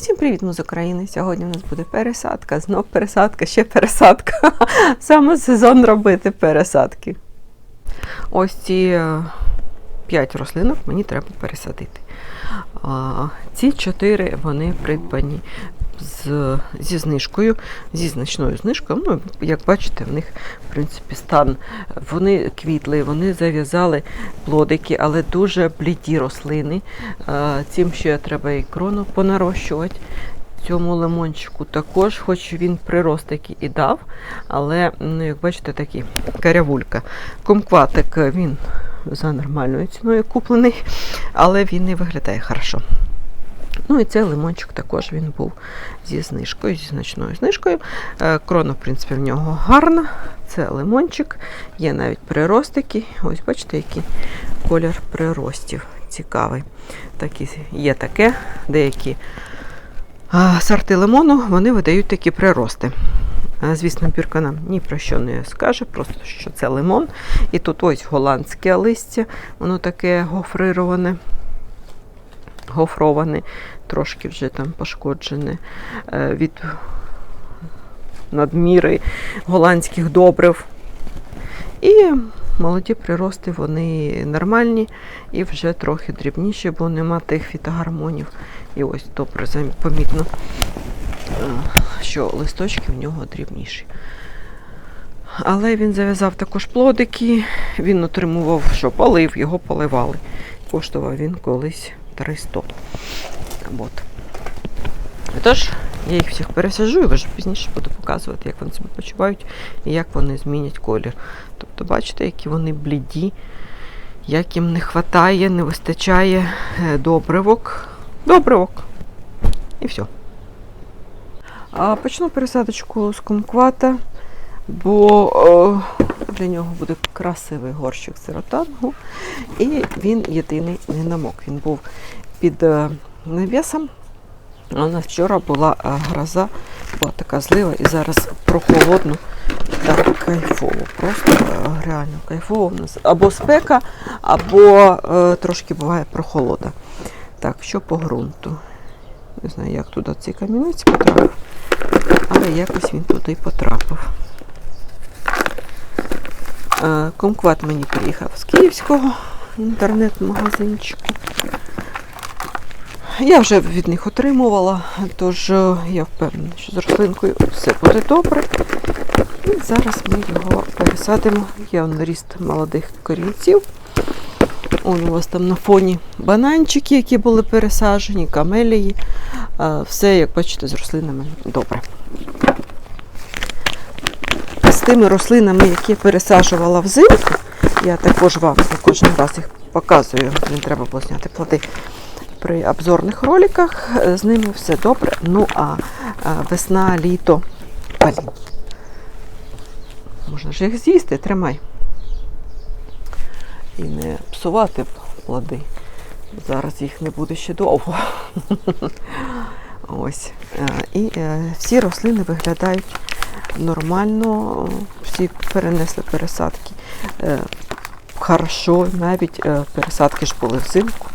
Всім привіт, з України. Сьогодні у нас буде пересадка, знов пересадка, ще пересадка. Саме сезон робити пересадки. Ось ці е, п'ять рослинок мені треба пересадити. Ці чотири вони придбані з, зі знижкою, зі значною знижкою. Ну, як бачите, в них в принципі стан. Вони квітли, вони зав'язали плодики, але дуже бліді рослини. Цим ще треба і крону понарощувати. Цьому лимончику також, хоч він приростики і дав, але, ну, як бачите, такий карявулька. Комкватик він за нормальною ціною куплений, але він не виглядає хорошо. Ну і цей лимончик також він був зі знижкою, зі значною знижкою. Е, Крона, в принципі, в нього гарна. Це лимончик, є навіть приростики. Ось бачите, який колір приростів цікавий. Такі, є таке, деякі сорти лимону вони видають такі прирости. Звісно, бірка нам ні про що не скаже, просто що це лимон. І тут ось голландське листя, воно таке гофрироване, гофроване, трошки вже там пошкоджене е, від надміри голландських добрив. І молоді прирости, вони нормальні і вже трохи дрібніші, бо нема тих фітогормонів. І ось добре помітно, е, що листочки в нього дрібніші. Але він зав'язав також плодики, він отримував, що полив, його поливали. Коштував він колись 300. От. Тож, я їх всіх пересаджу і вже пізніше буду показувати, як вони себе почувають і як вони змінять колір. Тобто, бачите, які вони бліді, як їм не вистачає, не вистачає е, добривок. Добривок. І все. А почну пересадочку з кумквата, бо е, для нього буде красивий горщик сиротангу. І він єдиний не намок. Він був під е, навісом. У нас вчора була гроза, була така злива, і зараз прохолодно, так кайфово. Просто е, реально кайфово. У нас або спека, або е, трошки буває прохолода. Так, що по ґрунту? Не знаю, як туди цей камінець потрапив, але якось він туди потрапив. Е, Комкват мені приїхав з київського інтернет-магазинчику. Я вже від них отримувала, тож е, я впевнена, що з рослинкою все буде добре. І зараз ми його пересадимо. Є он ріст молодих корінців. Он у вас там на фоні бананчики, які були пересаджені, камелії. Е, Все, як бачите, з рослинами добре. З тими рослинами, які я пересаджувала взимку, я також вам кожен раз їх показую. Не треба було зняти плоди при обзорних роликах. Е, З ними все добре. Ну а а, весна, літо, блін. Можна ж їх з'їсти, тримай. І не псувати плоди. Зараз їх не буде ще довго. Ось. Е, І е, всі рослини виглядають нормально, всі перенесли пересадки. Е, Хорошо, навіть е, пересадки ж були взимку.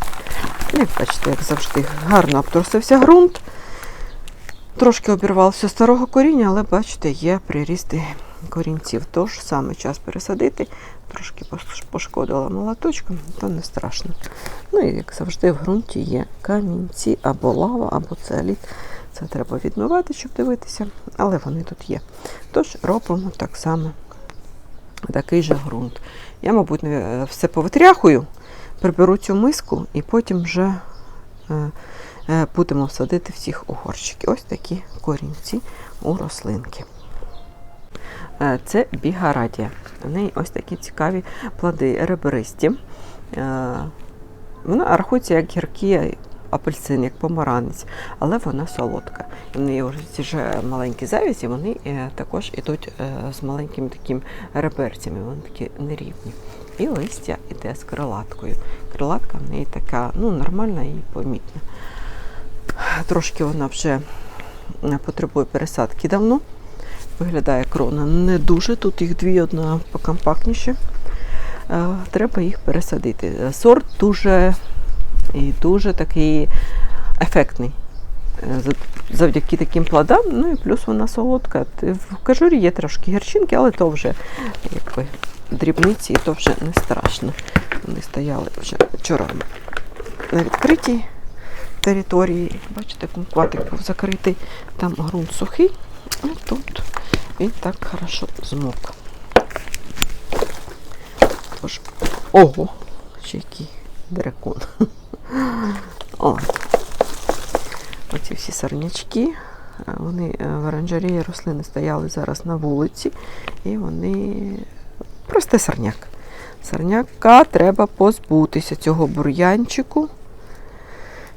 Як бачите, як завжди, гарно обтрусився ґрунт. Трошки обірвався старого коріння, але бачите, є прирісти корінців. Тож саме час пересадити. Трошки пошкодила молоточком, то не страшно. Ну і як завжди, в ґрунті є камінці або лава, або целіт. Це треба відмивати, щоб дивитися, але вони тут є. Тож робимо так само такий же ґрунт. Я, мабуть, все повитряхую, приберу цю миску і потім вже е, е, будемо садити всіх у горщики. Ось такі корінці у рослинки. Е, Це бігарадія. У неї ось такі цікаві плоди ребристі. Вона рахується як гіркі апельсин, як помаранець, але вона солодка. В неї ж маленькі завязі, вони також йдуть е, з маленькими такими реберцями, вони такі нерівні. І листя йде з крилаткою. Крилатка в неї така ну, нормальна і помітна. Трошки вона вже потребує пересадки давно. Виглядає крона не дуже. Тут їх дві, одна покомпактніше. Треба їх пересадити. Сорт дуже і дуже такий ефектний. е, завдяки таким плодам, ну і плюс вона солодка. В кажурі є трошки гірчинки, але то вже якби дрібниці, і то вже не страшно. Вони стояли вже вчора на відкритій території. Бачите, кумкватик був закритий, там ґрунт сухий, і тут він так хорошо змок. Тож, ого, ще який дракон. О, оці всі сорнячки. Вони в оранжереї рослини стояли зараз на вулиці, і вони простий сорняк. Сорняка треба позбутися цього бур'янчику,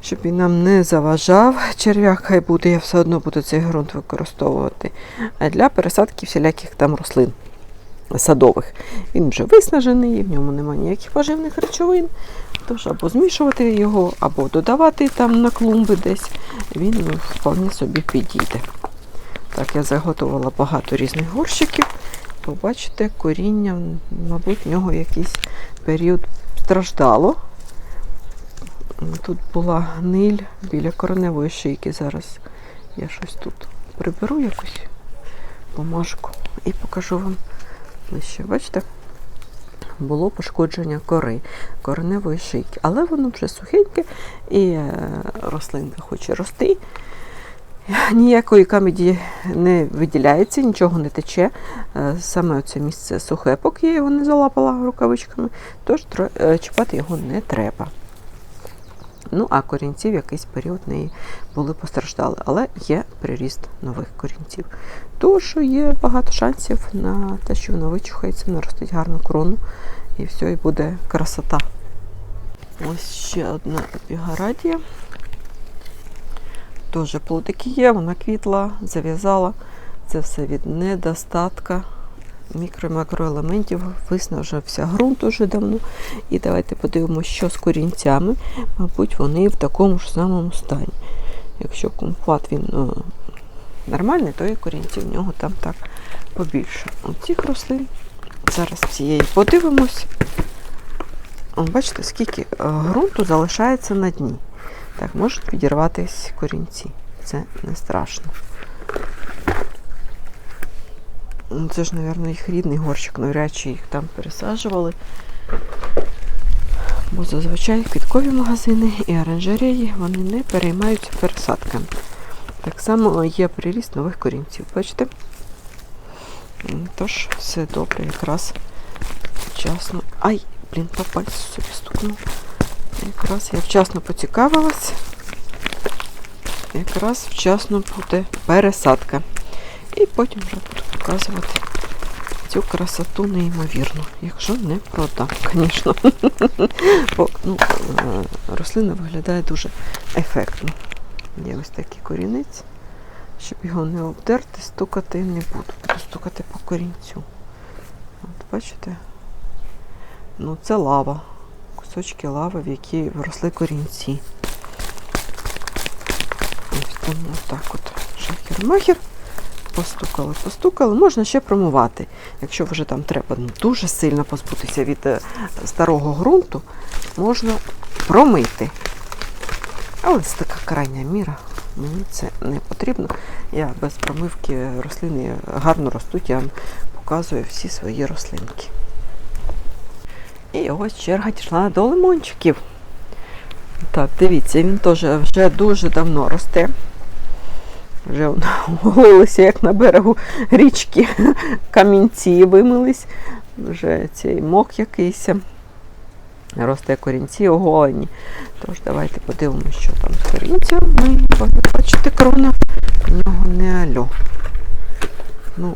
щоб він нам не заважав. Черв'як хай буде, я все одно буду цей ґрунт використовувати. Для пересадки всіляких там рослин садових. Він вже виснажений, в ньому немає ніяких поживних речовин. Тож або змішувати його, або додавати там на клумби десь, він вполне собі підійде. Так, я заготувала багато різних горщиків. Побачите, коріння, мабуть, в нього якийсь період страждало. Тут була гниль біля кореневої шийки. Зараз я щось тут приберу якусь бумажку і покажу вам ближче. Бачите? Було пошкодження кори, кореневої шийки, але воно вже сухеньке і е, рослинка хоче рости. Ніякої камеді не виділяється, нічого не тече. Е, Саме це місце сухе, поки я його не залапала рукавичками, тож е, чіпати його не треба. Ну, а корінців якийсь період в неї були постраждали, але є приріст нових корінців. Тож є багато шансів на те, що вона вичухається, наростить гарну крону, і все, і буде красота. Ось ще одна епігарадія. Теж плодики є, вона квітла, зав'язала. Це все від недостатка мікро- і макроелементів, виснажився ґрунт уже давно. І давайте подивимося, що з корінцями. Мабуть, вони в такому ж самому стані. Якщо кумфат він е, нормальний, то і корінці в нього там так побільше. От цих рослин зараз всієї подивимось. Бачите, скільки е, ґрунту залишається на дні. Так, можуть відірватися корінці. Це не страшно. Ну, Це ж, мабуть, їх рідний горщик, навряд чи їх там пересаджували. Бо зазвичай квіткові магазини і оранжереї вони не переймаються пересадками. Так само є приріст нових корінців. Бачите? Тож все добре, якраз вчасно. Ай, блін, по пальцю собі стукнув. Якраз я вчасно поцікавилась. Якраз вчасно буде пересадка. І потім вже буду показувати цю красоту неймовірну, якщо не продам, звісно. Бо ну, е, рослина виглядає дуже ефектно. Є ось такий корінець. Щоб його не обдерти, стукати не буду. Буду стукати по корінцю. От бачите? Ну, це лава. Кусочки лави, в які вросли корінці. Ось тому отак от шахер-махер. Постукали, постукали. Можна ще промивати. Якщо вже там треба ну, дуже сильно позбутися від е, старого ґрунту, можна промити. Але це така крайня міра. Мені це не потрібно. Я без промивки рослини гарно ростуть, я вам показую всі свої рослинки. І ось черга дійшла до лимончиків. Так, дивіться, він теж вже дуже давно росте. Вже он голилися, як на берегу річки, камінці вимились. Вже цей мох якийсь. Росте корінці оголені. Тож давайте подивимося, що там з корінцями. Бо, як бачите, крона в нього не альо. Ну.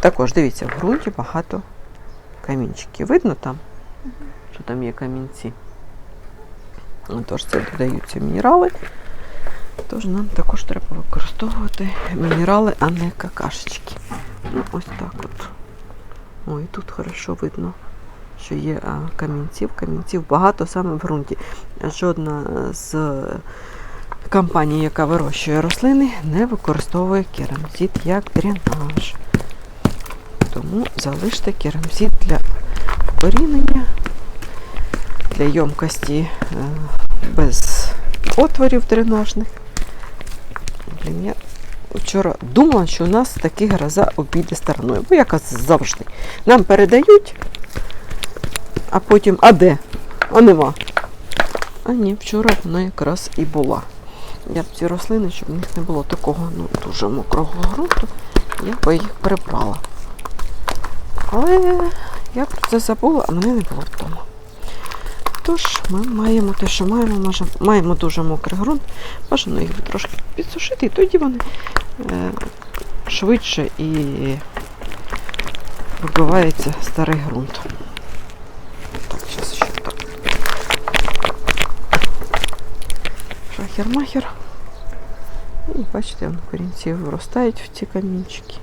Також дивіться, в ґрунті багато камінчиків. Видно там, що там є камінці. Тож це додаються мінерали. Тож нам також треба використовувати мінерали, а не какашечки. Ну, ось так от. Ой, тут хорошо видно, що є камінців. Камінців багато саме в ґрунті. Жодна з компаній, яка вирощує рослини, не використовує керамзит як дренаж. Тому залиште керамзит для вкорінення, для ємкості е, без отворів дренажних. Блін, я вчора думала, що у нас таки гроза обійде стороною. Бо як завжди. Нам передають, а потім, а де? А нема. А ні, вчора вона якраз і була. Я б ці рослини, щоб в них не було такого ну, дуже мокрого ґрунту, я би їх прибрала. Але я про це забула, а мене не було вдома. Тож ми маємо те, що маємо, може, маємо дуже мокрий ґрунт, бажано їх трошки підсушити, і тоді вони е, швидше і вибивається старий ґрунт. Так, зараз ще так. Шахер-махер. І бачите, вон корінці виростають в ці камінчики.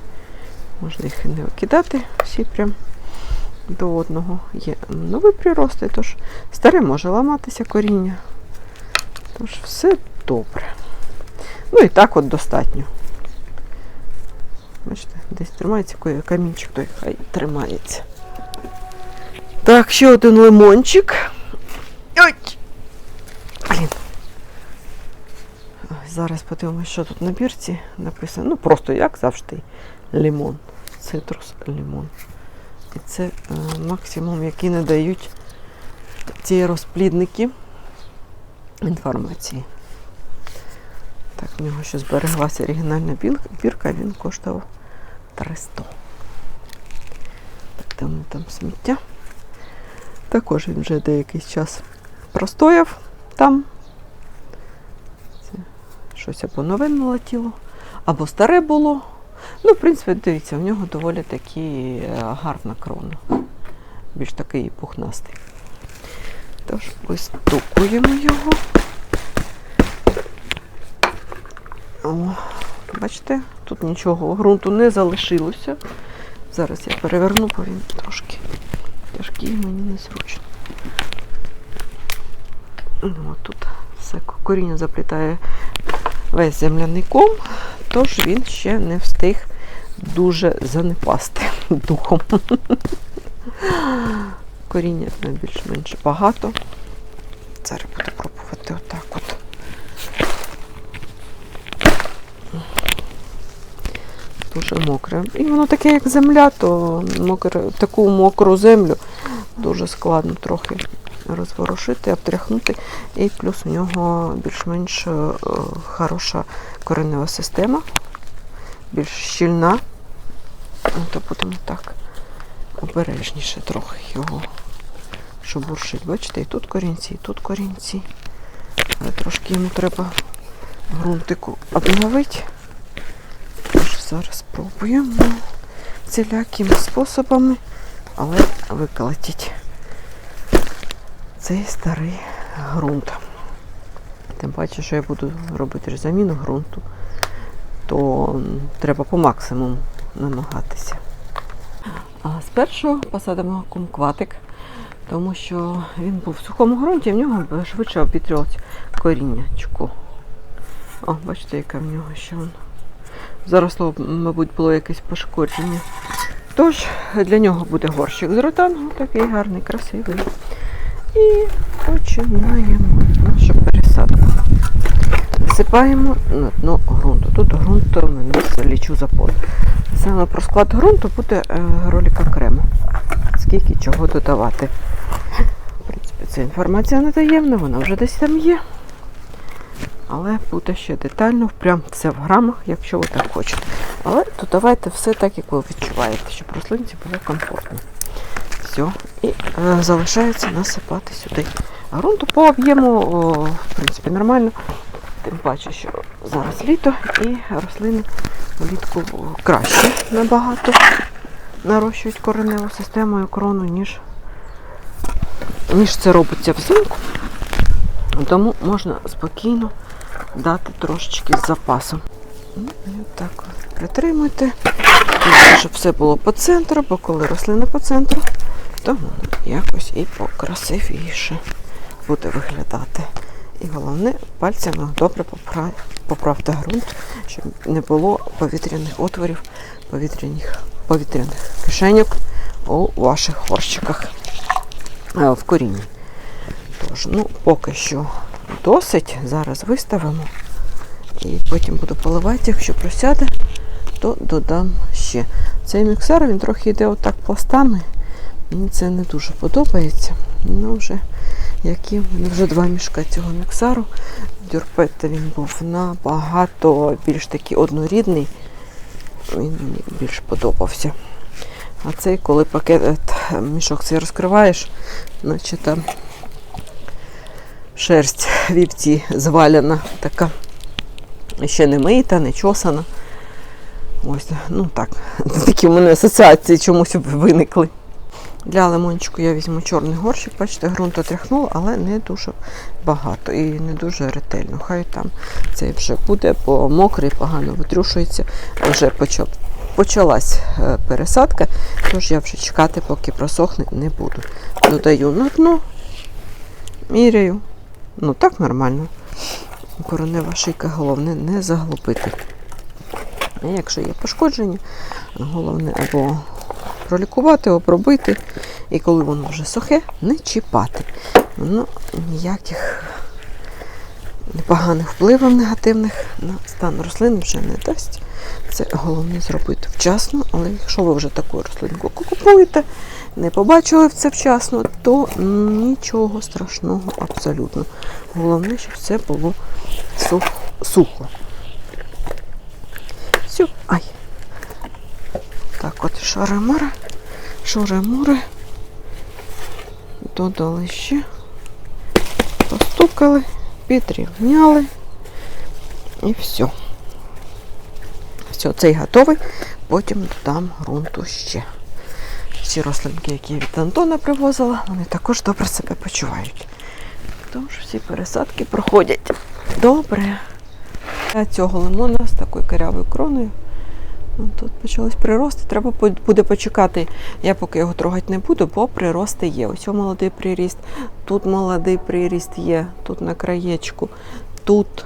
Можна їх і не викидати всі прям до одного. Є нові прирости, тож старе може ламатися коріння. Тож все добре. Ну і так от достатньо. Бачите, десь тримається камінчик, той хай тримається. Так, ще один лимончик. Ой! Блін. Зараз подивимося, що тут на бірці написано. Ну, просто як завжди. Лимон. Цитрус лимон. І це е, максимум, який не дають ці розплідники інформації. Так, в нього ще збереглася оригінальна бірка, він коштував 300. Так, там, там сміття. Також він вже деякий час простояв там. Це щось або нове налетіло, або старе було. Ну, в принципі, дивіться, в нього доволі таки е, гарна крона. Більш такий пухнастий. Тож вистукуємо його. О, бачите, тут нічого ґрунту не залишилося. Зараз я переверну, бо він трошки тяжкий, мені незручно. Ну, тут все коріння заплітає весь земляний ком, тож він ще не встиг дуже занепасти духом. Коріння більш-менш багато. Зараз буду пробувати отак от. Дуже мокре. І воно таке, як земля, то мокре, таку мокру землю дуже складно трохи розворушити, обтряхнути. І плюс у нього більш-менш е, хороша коренева система, більш щільна. Ну, то будемо так обережніше трохи його шебуршить. Бачите, і тут корінці, і тут корінці. Але трошки йому треба ґрунтику обновити. Тож зараз спробуємо всілякими способами, але виколотити цей старий ґрунт. Тим паче, що я буду робити заміну ґрунту, то треба по максимуму намагатися. А спершу посадимо кумкватик, тому що він був в сухому ґрунті, в нього швидше обвітрювалося коріннячко. О, бачите, яке в нього ще воно. Заросло, мабуть, було якесь пошкодження. Тож для нього буде горщик з ротангу, такий гарний, красивий. І починаємо нашу пересадку. Висипаємо на дно ґрунту. Тут ґрунт у мене лічу запор. Саме про склад ґрунту буде е, ролик окремо. Скільки чого додавати. В принципі, ця інформація не таємна, вона вже десь там є. Але буде ще детально, прям все в грамах, якщо ви так хочете. Але додавайте все так, як ви відчуваєте, щоб рослинці було комфортно. Все. І е, залишається насипати сюди ґрунту по об'єму, в принципі, нормально. Тим паче, що зараз літо і рослини влітку краще набагато нарощують кореневу систему і крону, ніж, ніж це робиться взимку. Тому можна спокійно дати трошечки з запасом. Ну, І отак от притримуйте, щоб все було по центру, бо коли рослина по центру, то якось і покрасивіше буде виглядати. І головне, пальцями добре попра- поправте ґрунт, щоб не було повітряних отворів, повітряних, повітряних кишеньок у ваших горщиках е, в корінні. Тож, ну, поки що досить. Зараз виставимо І потім буду поливати, якщо просяде, то додам ще. Цей міксер він трохи йде отак пластами. Мені це не дуже подобається. Ну, вже які вже два мішка цього міксару. Дюрпетта він був набагато більш такий однорідний. Він мені більш подобався. А цей, коли пакет мішок цей розкриваєш, наче там шерсть вівці зваляна, така ще не мита, не чосана. Ось, ну так, такі в мене асоціації чомусь виникли. Для лимончику я візьму чорний горщик, бачите, ґрунт отряхнула, але не дуже багато і не дуже ретельно. Хай там цей вже буде, бо мокрий, погано витрушується. Вже почав, почалась е, пересадка, тож я вже чекати, поки просохне, не буду. Додаю на дно, міряю. Ну так нормально. Коронева шийка, головне не заглупити. Якщо є пошкодження, головне або пролікувати, обробити. І коли воно вже сухе, не чіпати. Воно ніяких непоганих впливів негативних на стан рослин вже не дасть. Це головне зробити вчасно, але якщо ви вже таку рослинку купуєте, не побачили це вчасно, то нічого страшного абсолютно. Головне, щоб це було сухо. Все, ай. Так, от шари-мари, шури-мури. Додали ще, постукали, підрівняли і все. Все, цей готовий. Потім додам ґрунту ще. Всі рослинки, які я від Антона привозила, вони також добре себе почувають. Тож всі пересадки проходять добре. Я цього лимона з такою корявою кроною. Ну, Тут почались прирости. Треба буде почекати. Я поки його трогати не буду, бо прирости є. Ось молодий приріст, тут молодий приріст є, тут на краєчку, тут.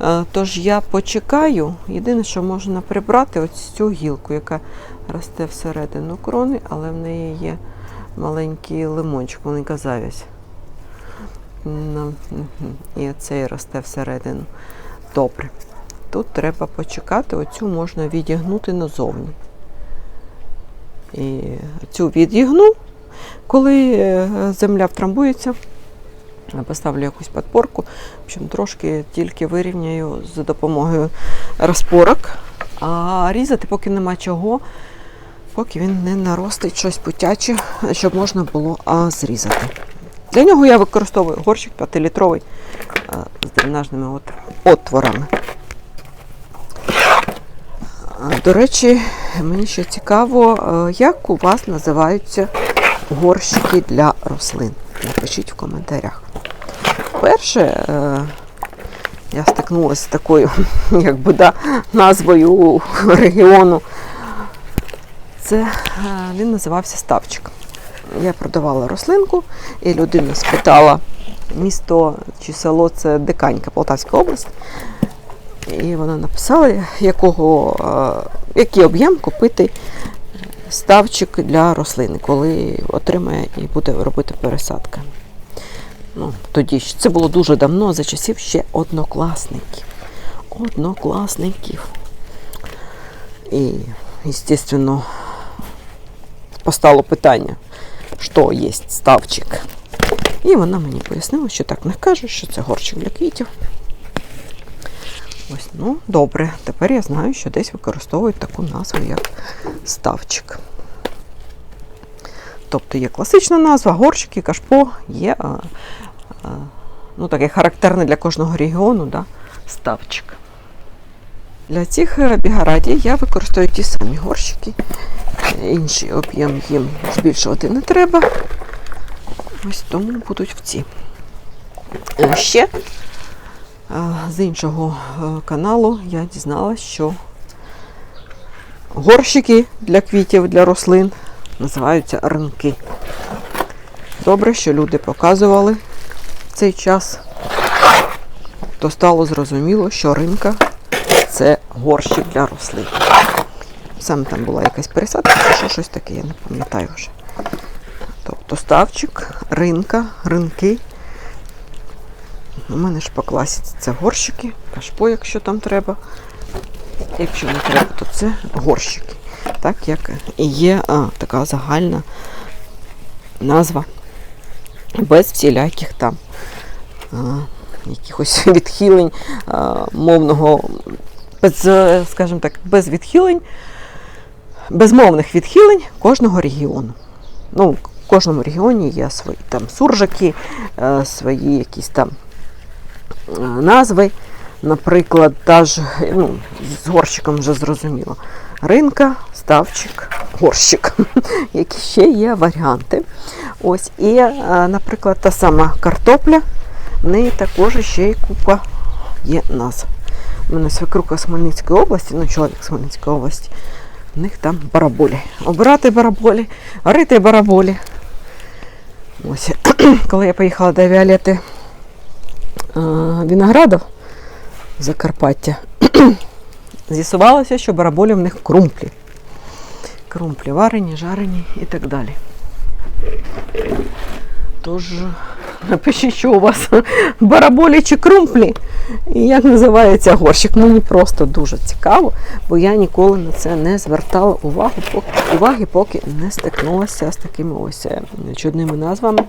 Е, Тож я почекаю. Єдине, що можна прибрати, ось цю гілку, яка росте всередину крони, але в неї є маленький лимончик, маленька завязь. І цей росте всередину. Добре. Тут треба почекати, оцю можна відігнути назовні. І цю відігну, коли е, земля втрамбується, поставлю якусь підпорку, в общем, трошки тільки вирівняю за допомогою розпорок, а різати поки нема чого, поки він не наростить щось путяче, щоб можна було а, зрізати. Для нього я використовую горщик 5-літровий а, з дренажними от, отворами. До речі, мені ще цікаво, е, як у вас називаються горщики для рослин. Напишіть в коментарях. Перше, е, я стикнулася з такою, якби да, назвою регіону. Це е, він називався Ставчик. Я продавала рослинку, і людина спитала місто чи село це Диканька, Полтавська область. І вона написала, якого, е, який об'єм купити ставчик для рослини, коли отримає і буде робити пересадка. Ну, тоді ж це було дуже давно, за часів ще однокласників. Однокласників. І, звісно, постало питання, що є ставчик. І вона мені пояснила, що так не кажуть, що це горщик для квітів. Ось, ну, добре. Тепер я знаю, що десь використовують таку назву, як ставчик. Тобто є класична назва, горщики, кашпо, є а, а, ну, таке характерне для кожного регіону да, ставчик. Для цих е, бігарадій я використовую ті самі горщики. Інший об'єм їм збільшувати не треба. Ось тому будуть в ці. Е, Ще з іншого е, каналу я дізналася, що горщики для квітів, для рослин називаються ринки. Добре, що люди показували в цей час, то стало зрозуміло, що ринка це горщик для рослин. Саме там була якась пересадка, чи що щось таке, я не пам'ятаю вже. Тобто ставчик, ринка, ринки. У мене ж по класіці це горщики, кашпо, якщо там треба. Якщо не треба, то це горщики. Так як є а, така загальна назва без всіляких там а, якихось відхилень а, мовного, без, е, скажімо так, без відхилень, безмовних відхилень кожного регіону. Ну, в кожному регіоні є свої там суржики, е, свої якісь там назви. Наприклад, та ж, ну, з горщиком вже зрозуміло. Ринка, ставчик, горщик, які ще є варіанти. Ось, і, е, наприклад, та сама картопля, в неї також ще й купа є назв. У мене свекруха з області, ну чоловік з Хмельницької області, в них там бараболі. Обирати бараболі, рити бараболі. Ось, коли я поїхала до Віолети Виноградов, Закарпаття, з'ясувалося, що бараболі в них крумплі. Крумплі варені, жарені і так далі. Тож напишіть, що у вас бараболі чи крумплі, і як називається горщик. Мені просто дуже цікаво, бо я ніколи на це не звертала увагу, поки, уваги, поки не стикнулася з такими ось е, чудними назвами.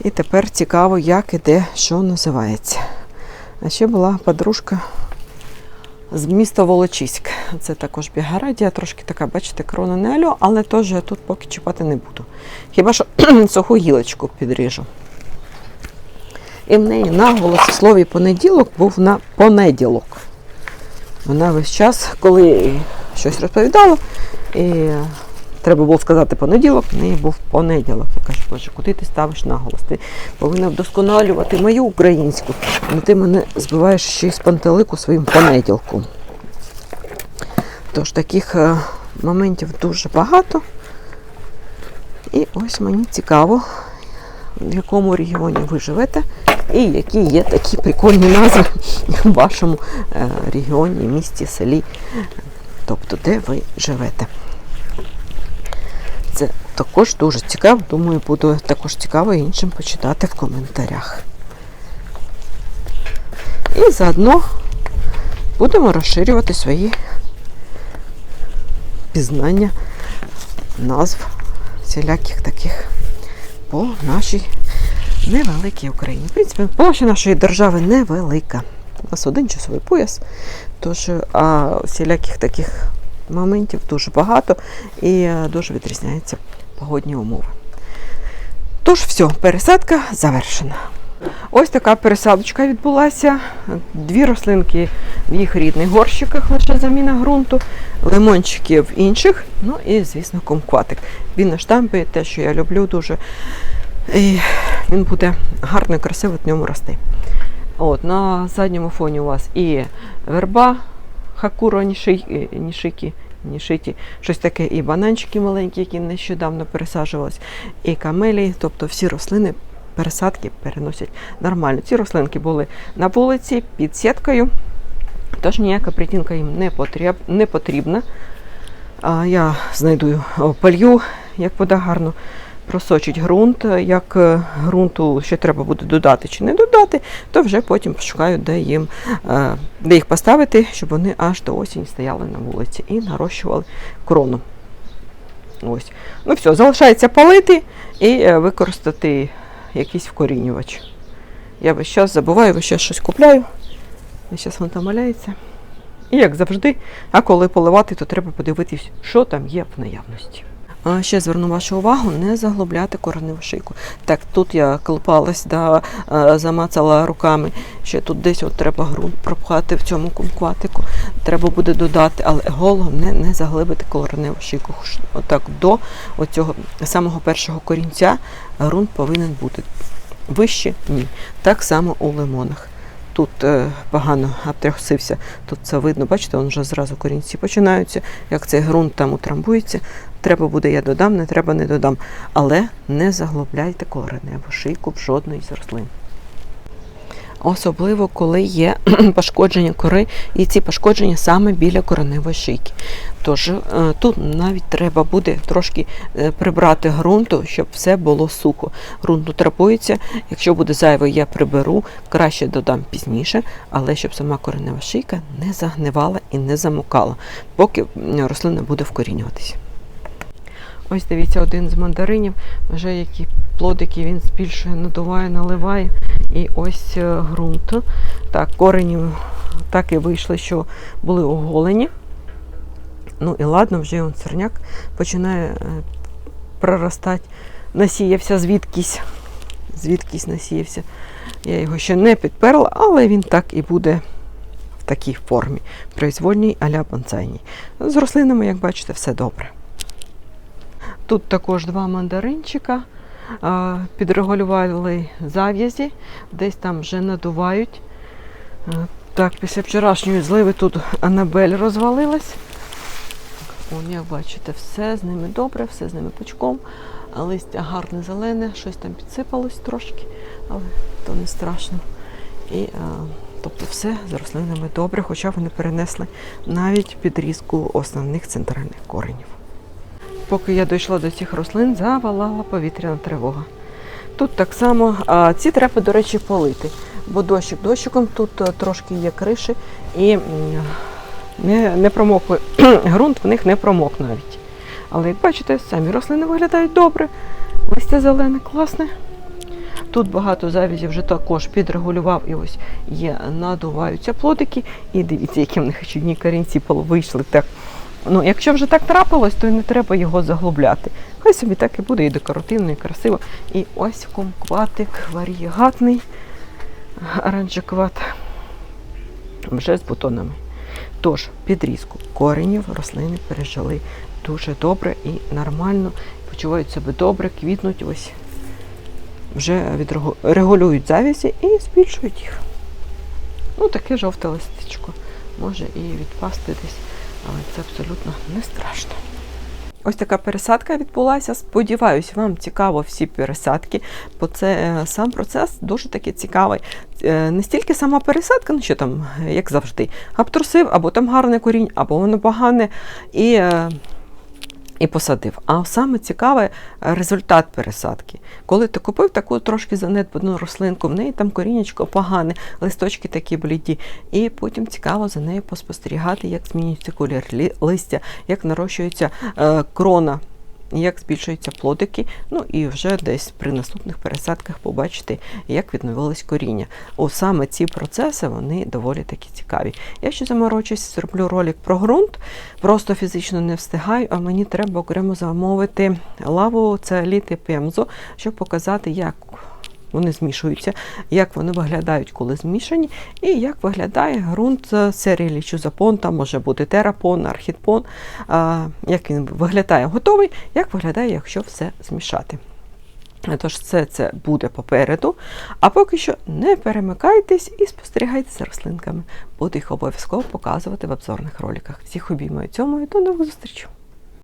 І тепер цікаво, як і де, що називається. А ще була подружка з міста Волочиськ. Це також Бігорадія, трошки така, бачите, крона не альо, але теж я тут поки чіпати не буду. Хіба що суху гілочку підріжу. І в неї наголос в слові понеділок був на понеділок. Вона весь час, коли щось розповідала, і треба було сказати понеділок, в неї був понеділок. Я кажу, боже, куди ти ставиш наголос? Ти повинна вдосконалювати мою українську, але ти мене збиваєш ще й з пантелику своїм понеділком. Тож таких е, моментів дуже багато. І ось мені цікаво, в якому регіоні ви живете, і які є такі прикольні назви в вашому е, регіоні, місті, селі, тобто де ви живете. Також дуже цікаво. Думаю, буде також цікаво іншим почитати в коментарях. І заодно будемо розширювати свої пізнання назв всіляких таких по нашій невеликій Україні. В принципі, площа нашої держави невелика. У нас один часовий пояс, тож а всіляких таких моментів дуже багато і е, дуже відрізняються погодні умови. Тож, все, пересадка завершена. Ось така пересадочка відбулася. Дві рослинки в їх рідних горщиках, лише заміна ґрунту, лимончики в інших, ну і, звісно, комкватик. Він на штампі, те, що я люблю дуже. І він буде гарно і красиво в ньому рости. От, на задньому фоні у вас і верба, хакуро е, нішики, нішиті, щось таке, і бананчики маленькі, які нещодавно пересаджувались, і камелії, тобто всі рослини пересадки переносять нормально. Ці рослинки були на вулиці під сіткою, тож ніяка притінка їм не, потріб, не потрібна. А я знайду полью, як вода гарно просочить ґрунт, як е, ґрунту ще треба буде додати чи не додати, то вже потім пошукаю, де їм е, де їх поставити, щоб вони аж до осені стояли на вулиці і нарощували крону. Ось. Ну все, залишається полити і е, використати якийсь вкорінювач. Я весь час забуваю, весь час щось купляю. І зараз воно там валяється. І як завжди, а коли поливати, то треба подивитись, що там є в наявності. Ще зверну вашу увагу, не заглубляти кореневу шийку. Так, тут я колпалась, да, е, замацала руками. Ще тут десь от треба ґрунт пропхати в цьому кумкватику. Треба буде додати, але головне не заглибити кореневу шийку. Отак до оцього самого першого корінця ґрунт повинен бути. Вище ні. Так само у лимонах. Тут е, погано обтрясився, тут це видно, бачите, он вже зразу корінці починаються. Як цей ґрунт там утрамбується, треба буде, я додам, не треба, не додам. Але не заглубляйте кореневу шийку в жодної з рослин. особливо коли є пошкодження кори, і ці пошкодження саме біля кореневої шийки. Тож е, тут навіть треба буде трошки е, прибрати ґрунту, щоб все було сухо. Ґрунт утрапується, якщо буде зайве, я приберу, краще додам пізніше, але щоб сама коренева шийка не загнивала і не замукала, поки рослина буде вкорінюватися. Ось дивіться, один з мандаринів, вже які плодики він збільшує, надуває, наливає. І ось е, ґрунт. Так, корені так і вийшли, що були оголені. Ну і ладно, вже он сорняк починає е, проростати. Насіявся звідкись. Звідкись насіявся. Я його ще не підперла, але він так і буде в такій формі. Произвольній а-ля бонсайній. З рослинами, як бачите, все добре. Тут також два мандаринчика. Підрегулювали зав'язі, десь там вже надувають. Так, після вчорашньої зливи тут Анабель розвалилась. Вон, як бачите, все з ними добре, все з ними пучком. Листя гарне зелене, щось там підсипалось трошки, але то не страшно. І, а, тобто все з рослинами добре, хоча вони перенесли навіть підрізку основних центральних коренів. Поки я дійшла до цих рослин, завалала повітряна тривога. Тут так само, а ці треба, до речі, полити, бо дощик дощиком тут е, трошки є криші і не, не промокли. ґрунт в них не промок навіть. Але як бачите, самі рослини виглядають добре, листя зелене, класне. Тут багато завязів вже також підрегулював і ось є, надуваються плодики. І дивіться, які в них чудні корінці вийшли. Так. Ну, якщо вже так трапилось, то й не треба його заглубляти. Хай собі так і буде і декоративно, і красиво. І ось кумкватик варієгатний, оранжекват, вже з бутонами. Тож, підрізку коренів рослини пережили дуже добре і нормально, почувають себе добре, квітнуть ось. Вже регулюють завязі і збільшують їх. Ну, таке жовте листечко. Може і відпасти десь, але це абсолютно не страшно. Ось така пересадка відбулася. Сподіваюсь, вам цікаво всі пересадки, бо це е, сам процес дуже таки цікавий. Е, Не стільки сама пересадка, ну що там, е, як завжди, обтрусив, або там гарне корінь, або воно погане. І і посадив. А саме цікаве е, результат пересадки. Коли ти купив таку трошки занедбану рослинку, в неї там корінечко погане, листочки такі бліді. І потім цікаво за нею поспостерігати, як змінюється колір листя, як нарощується е, крона. Як збільшуються плодики, ну і вже десь при наступних пересадках побачити, як відновилось коріння. О, саме ці процеси вони доволі такі цікаві. Я ще заморочусь, зроблю ролик про ґрунт, просто фізично не встигаю, а мені треба окремо замовити лаву целіти пемзо, щоб показати, як вони змішуються, як вони виглядають, коли змішані, і як виглядає ґрунт з серії лічузапон, там може бути терапон, архітпон, як він виглядає готовий, як виглядає, якщо все змішати. Тож все це буде попереду. А поки що не перемикайтесь і спостерігайте за рослинками. Буду їх обов'язково показувати в обзорних роликах. Всіх обіймаю цьому і до нових зустрічей!